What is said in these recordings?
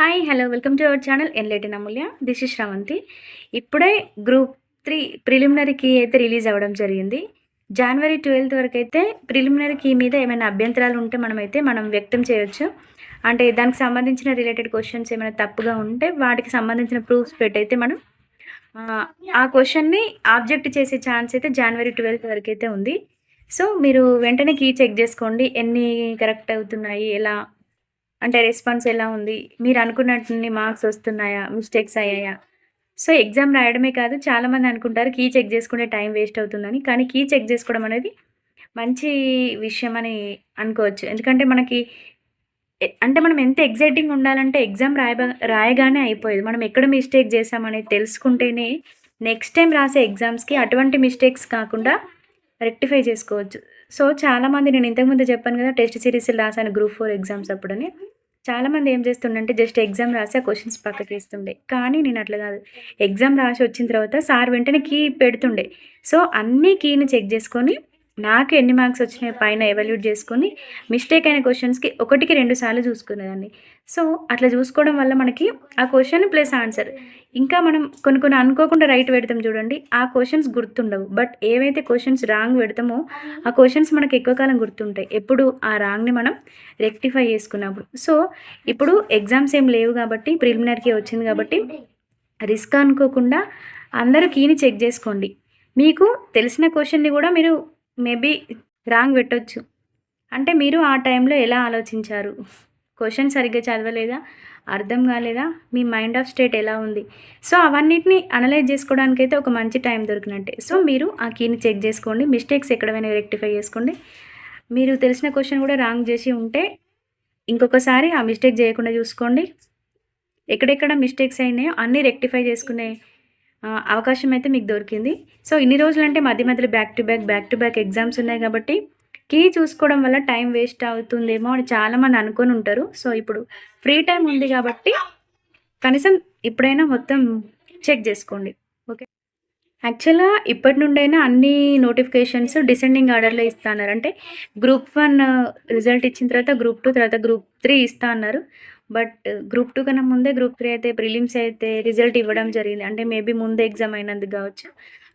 Hi hello welcome to our channel ఎన్లేటి నమూల్య this is Sravanthi ఇప్పుడే group three ప్రిలిమినరీకి అయితే release అవ్వడం జరిగింది. జనవరి ట్వెల్త్ వరకు అయితే ప్రిలిమినరీ కీ మీద ఏమైనా అభ్యంతరాలు ఉంటే మనమైతే మనం వ్యక్తం చేయొచ్చు. అంటే దానికి సంబంధించిన రిలేటెడ్ క్వశ్చన్స్ ఏమైనా తప్పుగా ఉంటే వాటికి సంబంధించిన ప్రూఫ్స్ పెట్టయితే మనం ఆ, ఆ క్వశ్చన్ని ఆబ్జెక్ట్ చేసే ఛాన్స్ అయితే జనవరి ట్వెల్త్ వరకు అయితే ఉంది. సో మీరు వెంటనే కీ చెక్ చేసుకోండి. ఎన్ని కరెక్ట్ అవుతున్నాయి? ఎలా అంటే రెస్పాన్స్ ఎలా ఉంది? మీరు అనుకున్నట్టు మార్క్స్ వస్తున్నాయా? మిస్టేక్స్ అయ్యాయా? సో ఎగ్జామ్ రాయడమే కాదు చాలామంది అనుకుంటారు కీ చెక్ చేసుకుంటే టైం వేస్ట్ అవుతుందని కానీ కీ చెక్ చేసుకోవడం అనేది మంచి విషయం అని అనుకోవచ్చు. ఎందుకంటే మనకి అంటే మనం ఎంత ఎగ్జైటింగ్ ఉండాలంటే ఎగ్జామ్ రాయ రాయగానే అయిపోయేది. మనం ఎక్కడ మిస్టేక్ చేసామనేది తెలుసుకుంటేనే నెక్స్ట్ టైం రాసే ఎగ్జామ్స్కి అటువంటి మిస్టేక్స్ కాకుండా రెక్టిఫై చేసుకోవచ్చు. సో చాలామంది నేను ఇంతకుముందు చెప్పాను కదా టెస్ట్ సిరీస్లు రాశాను గ్రూప్ ఫోర్ ఎగ్జామ్స్ అప్పుడని. చాలామంది ఏం చేస్తుండంటే జస్ట్ ఎగ్జామ్ రాసి ఆ క్వశ్చన్స్ పక్కకి వేస్తుండే. కానీ నేను అట్లా కాదు. ఎగ్జామ్ రాసి వచ్చిన తర్వాత సార్ వెంటనే కీ పెడుతుండే. సో అన్ని కీని చెక్ చేసుకొని నాకు ఎన్ని మార్క్స్ వచ్చినాయి పైన ఎవాల్యూట్ చేసుకొని మిస్టేక్ అయిన క్వశ్చన్స్కి ఒకటికి రెండు సార్లు చూసుకునేదాన్ని. సో అట్లా చూసుకోవడం వల్ల మనకి ఆ క్వశ్చన్ ప్లస్ ఆన్సర్ ఇంకా మనం కొన్ని కొన్ని అనుకోకుండా రైట్ పెడతాం చూడండి ఆ క్వశ్చన్స్ గుర్తుండవు. బట్ ఏవైతే క్వశ్చన్స్ రాంగ్ పెడతామో ఆ క్వశ్చన్స్ మనకి ఎక్కువ కాలం గుర్తుంటాయి. ఎప్పుడు ఆ రాంగ్ని మనం రెక్టిఫై చేసుకున్నప్పుడు. సో ఇప్పుడు ఎగ్జామ్స్ ఏం లేవు కాబట్టి ప్రిలిమినరీకి వచ్చింది కాబట్టి రిస్క్ అనుకోకుండా అందరూ కీని చెక్ చేసుకోండి. మీకు తెలిసిన క్వశ్చన్ని కూడా మీరు మేబీ రాంగ్ పెట్టొచ్చు. అంటే మీరు ఆ టైంలో ఎలా ఆలోచించారు? క్వశ్చన్ సరిగ్గా చదవలేదా? అర్థం కాలేదా? మీ మైండ్ ఆఫ్ స్టేట్ ఎలా ఉంది? సో అవన్నిటిని అనలైజ్ చేసుకోవడానికి అయితే ఒక మంచి టైం దొరికినట్టే. సో మీరు ఆ కీని చెక్ చేసుకోండి. మిస్టేక్స్ ఎక్కడైనా రెక్టిఫై చేసుకోండి. మీరు తెలిసిన క్వశ్చన్ కూడా రాంగ్ చేసి ఉంటే ఇంకొకసారి ఆ మిస్టేక్ చేయకుండా చూసుకోండి. ఎక్కడెక్కడ మిస్టేక్స్ అయినాయో అన్నీ రెక్టిఫై చేసుకునే అవకాశం అయితే మీకు దొరికింది. సో ఇన్ని రోజులు అంటే మధ్య మధ్యలో back to back back to back exams ఉన్నాయి కాబట్టి కీ చూసుకోవడం వల్ల టైం వేస్ట్ అవుతుందేమో అని చాలామంది అనుకొని ఉంటారు. సో ఇప్పుడు ఫ్రీ టైం ఉంది కాబట్టి కనీసం ఇప్పుడైనా మొత్తం చెక్ చేసుకోండి. ఓకే యాక్చువల్గా ఇప్పటి నుండైనా అన్ని నోటిఫికేషన్స్ డిసెండింగ్ ఆర్డర్లో ఇస్తా అన్నారు అంటే గ్రూప్ వన్ రిజల్ట్ ఇచ్చిన తర్వాత గ్రూప్ టూ తర్వాత గ్రూప్ త్రీ ఇస్తా అన్నారు. బట్ గ్రూప్ టూ కన్నా ముందే గ్రూప్ త్రీ అయితే ప్రిలిమ్స్ అయితే రిజల్ట్ ఇవ్వడం జరిగింది. అంటే మేబీ ముందే ఎగ్జామ్ అయినందుకు కావచ్చు.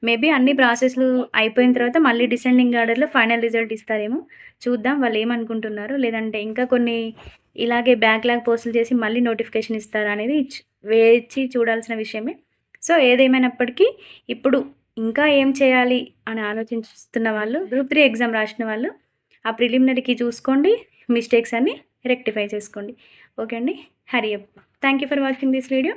మేబీ అన్ని ప్రాసెస్లు అయిపోయిన తర్వాత మళ్ళీ డిసెండింగ్ ఆర్డర్లో ఫైనల్ రిజల్ట్ ఇస్తారేమో చూద్దాం వాళ్ళు ఏమనుకుంటున్నారు. లేదంటే ఇంకా కొన్ని ఇలాగే బ్యాక్లాగ్ పోస్టులు చేసి మళ్ళీ నోటిఫికేషన్ ఇస్తారా అనేది వేచి చూడాల్సిన విషయమే. సో ఏదేమైనప్పటికీ ఇప్పుడు ఇంకా ఏం చేయాలి అని ఆలోచిస్తున్న వాళ్ళు గ్రూప్ త్రీ ఎగ్జామ్ రాసిన వాళ్ళు ఆ ప్రిలిమినరీకి చూసుకోండి మిస్టేక్స్ అన్ని రెక్టిఫై చేసుకోండి. ఓకే అండి. Hurry up thank you for watching this video